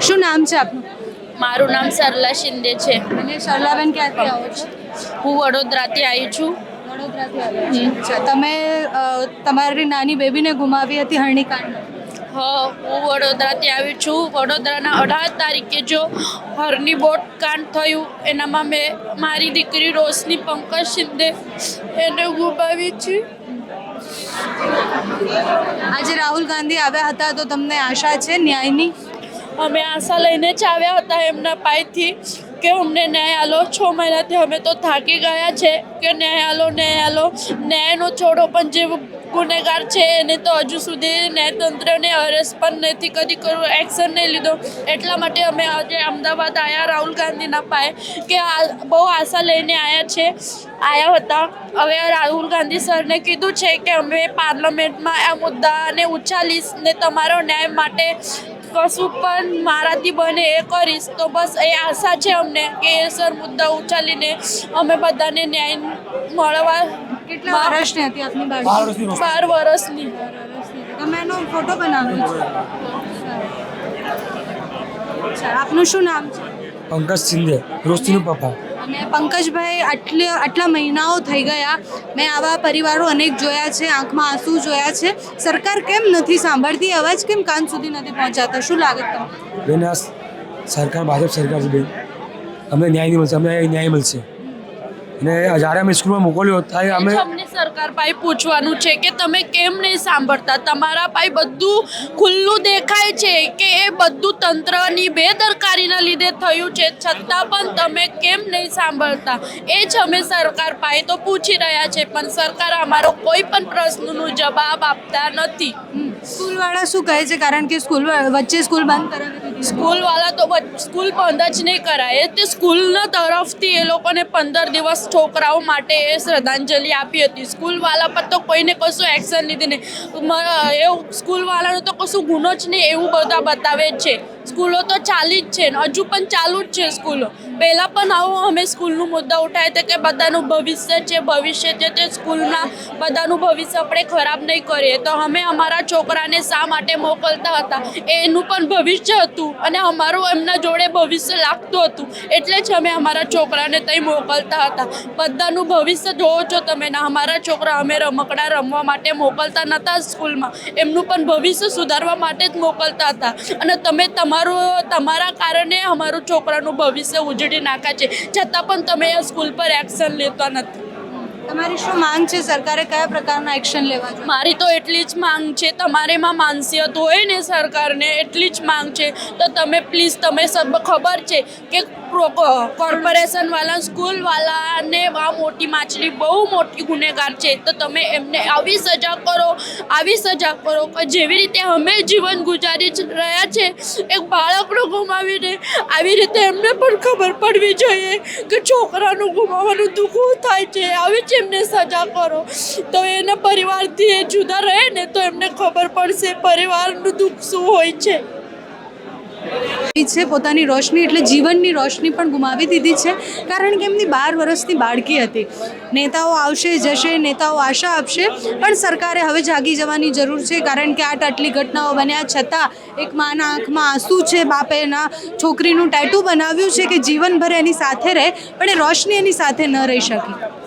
શું નામ છે આપનું? મારું નામ સરલા શિંદે છે. અને સરલાબેન ક્યાંથી આવો છો હું વડોદરાથી આવી છું. વડોદરાથી આવ્યા તમે તમારી નાની બેબીને ગુમાવી હતી હરણીકાંડ હ હું વડોદરાથી આવી છું. વડોદરાના અઢાર તારીખે જો હરની બોટ કાંડ થયું એનામાં મેં મારી દીકરી રોશની પંકજ શિંદે એને ગુમાવી છે. આજે રાહુલ ગાંધી આવ્યા હતા તો તમને આશા છે ન્યાયની? અમે આશા લઈને જ આવ્યા હતા એમના પાસેથી કે અમને ન્યાય આલો. છ મહિનાથી અમે તો થાકી ગયા છે કે ન્યાય આલો ન્યાય આલો. ન્યાયનો છોડો પણ જે ગુનેગાર છે એને તો હજુ સુધી ન્યાયતંત્રને અરેસ્ટ પણ નથી કદી કરવું એક્શન નહીં લીધો. એટલા માટે અમે આજે અમદાવાદ આવ્યા રાહુલ ગાંધીના પાએ કે બહુ આશા લઈને આવ્યા છે. આવ્યા હતા. હવે રાહુલ ગાંધી સરને કીધું છે કે અમે પાર્લામેન્ટમાં આ મુદ્દાને ઉછાલીશ ને તમારો ન્યાય માટે કશું પણ મારાથી બને એ કરીશ. તો બસ એ આશા છે અમને કે એ સર મુદ્દા ઉછાલીને અમે બધાને ન્યાય મળવા કેટલા વર્ષની હતી આપની બાળકી બાર વર્ષની તમે એનો ફોટો બનાવ્યો છે? આપનું શું નામ છે? પંકજ સિંધે રોશનીનું પપ્પા. અને પંકજભાઈ આટલે આટલા મહિનાઓ થઈ ગયા. મેં આવા પરિવારો અનેક જોયા છે આંખમાં આંસુ જોયા છે. સરકાર કેમ નથી સાંભળતી? અવાજ કેમ કાન સુધી નથી પહોંચાતા? શું લાગે તમને? બેન આ સરકાર ભાજપ સરકાર છે બેન. અમને ન્યાય નહીં મળશે અમને ન્યાય મળશે. અને જ્યારે અમે સ્કૂલમાં મોકલ્યો ત્યારે અમે સરકાર પાસે પૂછવાનું છે કે તમે કેમ નહીં સાંભળતા? તમારા પાસે બધું ખુલ્લું દેખાય છે કે એ બધું તંત્રની બેદરકારીના લીધે થયું છે. છતાં પણ તમે કેમ નહીં સાંભળતા? એ જ અમે સરકાર પાસે તો પૂછી રહ્યા છે. પણ સરકાર અમારો કોઈ પણ પ્રશ્નનો જવાબ આપતા નથી. સ્કૂલવાળા શું કહે છે? કારણ કે સ્કૂલ વચ્ચે સ્કૂલ બંધ કરાવી દીધી સ્કૂલવાળા તો સ્કૂલ બંધ જ નહીં કરાય. તે સ્કૂલના તરફથી એ લોકોને પંદર દિવસ છોકરાઓ માટે એ શ્રદ્ધાંજલિ આપી હતી. સ્કૂલવાળા પર તો કોઈને કશું એક્શન લીધી નહીં. એવું, સ્કૂલવાળાનો તો કશું ગુનો જ નહીં એવું બધા બતાવે છે. સ્કૂલો તો ચાલી જ છે હજુ પણ ચાલુ જ છે સ્કૂલો. પહેલાં પણ આવો, અમે સ્કૂલનું મુદ્દા ઉઠાય તો કે બધાનું ભવિષ્ય છે ભવિષ્ય છે તે સ્કૂલના બધાનું ભવિષ્ય આપણે ખરાબ નહીં કરીએ. તો અમે અમારા છોકરાને શા માટે મોકલતા હતા? એનું પણ ભવિષ્ય હતું અને અમારું એમના જોડે ભવિષ્ય લાગતું હતું. એટલે જ અમે અમારા છોકરાને ત્યાં મોકલતા હતા. બધાનું ભવિષ્ય જોવો છો તમે ને, અમારા છોકરા અમે રમકડા રમવા માટે મોકલતા નહોતા સ્કૂલમાં. એમનું પણ ભવિષ્ય સુધારવા માટે જ મોકલતા હતા. અને તમે તમારું તમારા કારણે અમારું છોકરાનું ભવિષ્ય ઉજળી નાખ્યા છે. છતાં પણ તમે આ સ્કૂલ પર એક્શન લેતા નથી. તમારી શું માંગ છે? સરકારે કયા પ્રકારના એક્શન લેવા મારી તો એટલી જ માંગ છે તમારેમાં માનસિયત હોય ને સરકારને એટલી જ માંગ છે. તો તમે પ્લીઝ તમે સબ ખબર છે કે કોર્પોરેશન વાળા સ્કૂલ વાળાને આ મોટી માછલી બહુ મોટી ગુનેગાર છે. તો તમે એમને આવી સજા કરો આવી સજા કરો. કે જેવી રીતે અમે જીવન ગુજારી રહ્યા છે, એક બાળકનો ગુમાવીને આવી રીતે એમને પણ ખબર પડવી જોઈએ કે છોકરાનું ગુમાવવાનું દુઃખ થાય છે. આવી જ એમને સજા કરો. તો એના પરિવારથી એ જુદા રહે ને તો એમને ખબર પડશે પરિવારનું દુઃખ શું હોય છે. છે પોતાની રોશની એટલે જીવનની રોશની પણ ગુમાવી દીધી છે કારણ કે એમની બાર વર્ષની બાળકી હતી. નેતાઓ આવશે, જશે, નેતાઓ આશા આપશે, પણ સરકારે હવે જાગી જવાની જરૂર છે કારણ કે આટ આટલી ઘટનાઓ બન્યા છતાં એક માના આંખમાં આંસુ છે, બાપે એના છોકરીનું ટેટુ બનાવ્યું છે કે જીવનભર એની સાથે રહે, પણ એ રોશની એની સાથે ન રહી શકી.